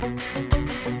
Música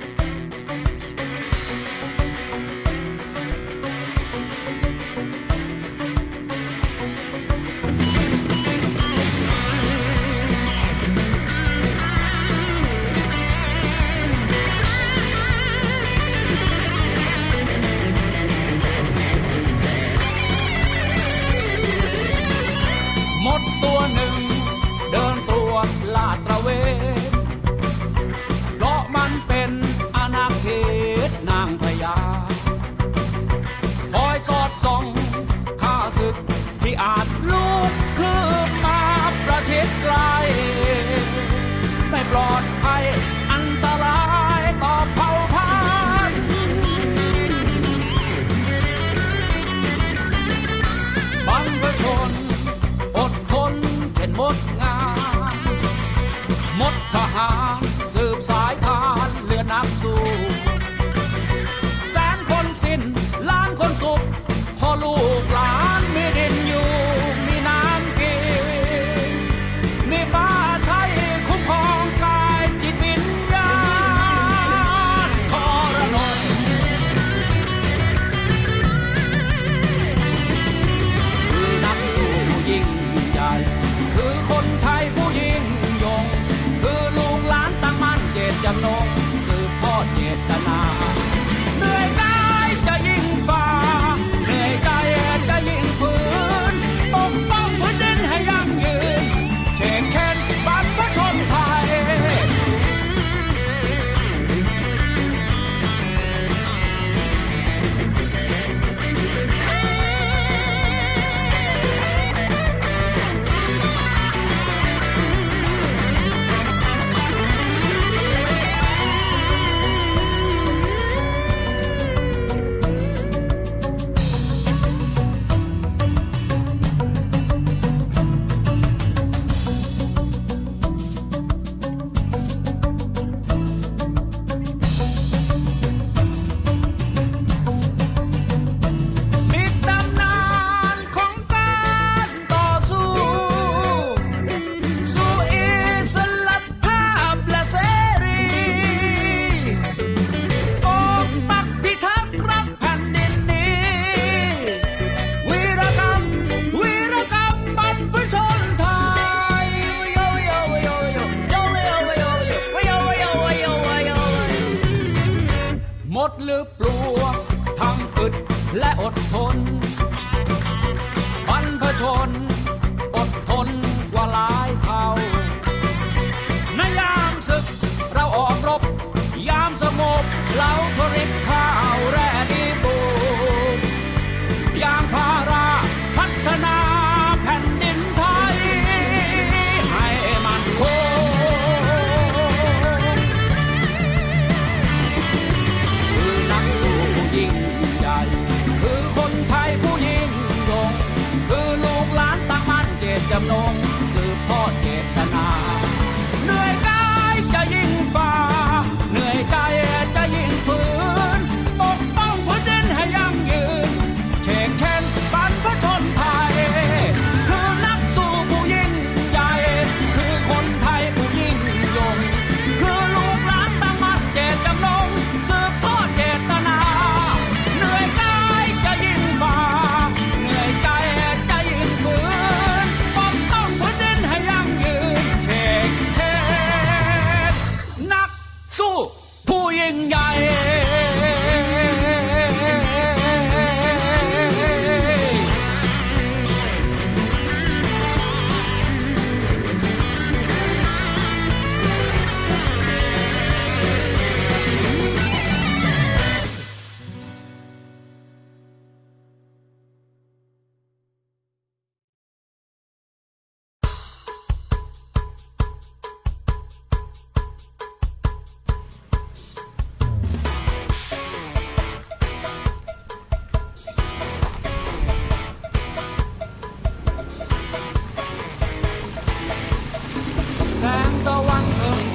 never told.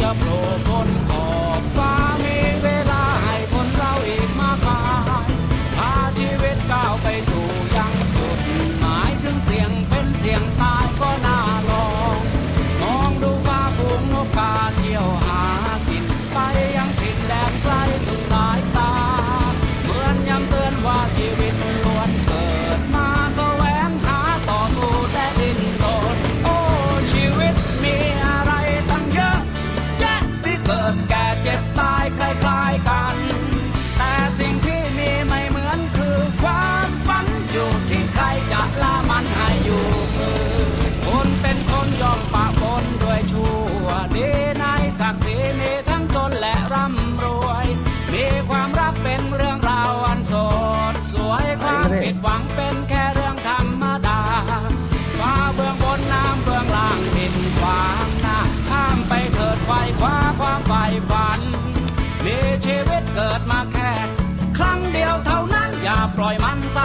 จะโผล่พ้นขอ ปล่อยมันซะ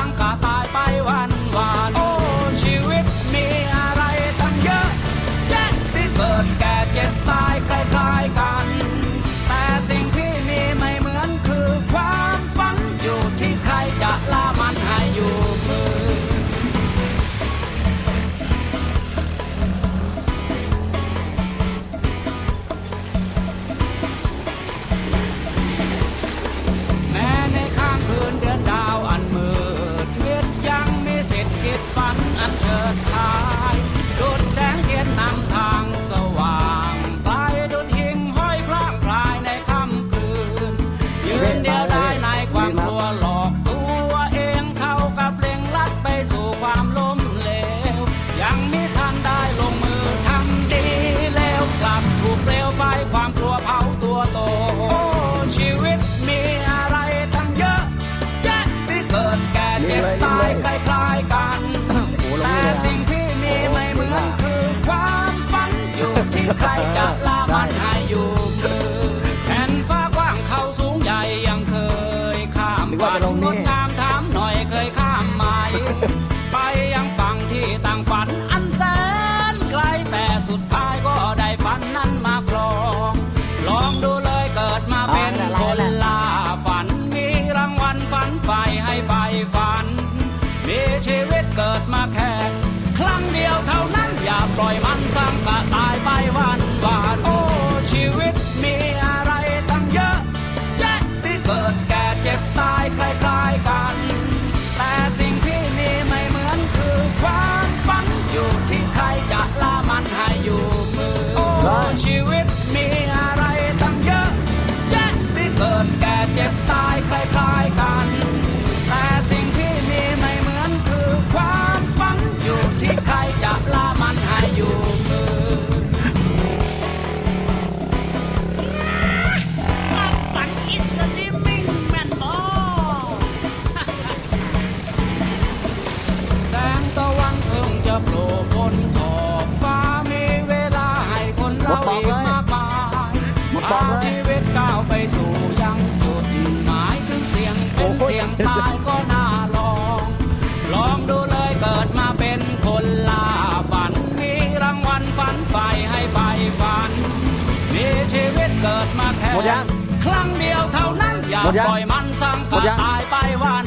ใครจะละมันให้อยู่มือแผ่นฟ้ากว้างเขาสูงใหญ่ยังเคยข้ามนึกว่าฝันจะลงนี่ งดงามถามหน่อยเคยข้ามไหม ไปยังฝั่งที่ต่างฝันอันแสนไกลแต่สุดท้ายก็ได้ฝันนั้นมาครอง ลองดูเลยเกิดมาเป็นคนล่าฝันมีรางวัลฝันใฝ่ให้ใฝ่ฝัน มีชีวิตเกิดมาแค่ ครั้งเดียวเท่านั้นอย่าปล่อยมันซ้ำกะตายานโอ้ชีวิตมีอะไรตั้งเยอะแยะที่เกิด โผล่พ้นขอบฟ้ามีเวลาให้คนเราหมดปออีกกเลยมากมายหมดปอกพาเลยชีวิตก้าวไปสู่ยังจุดหมายถึงเสียงเป็นโอ้ยเสียงตายก็น่าลอง ลองดูเลยเกิดมาเป็นคนล่าฝัน มีรางวัลฝันใฝ่ให้ใฝ่ฝัน มีชีวิตเกิดมาแค่หมดยังครั้งเดียวเท่านั้นอย่าหมดยังปล่อยมันสร้างหมกะดยังตายไปวัน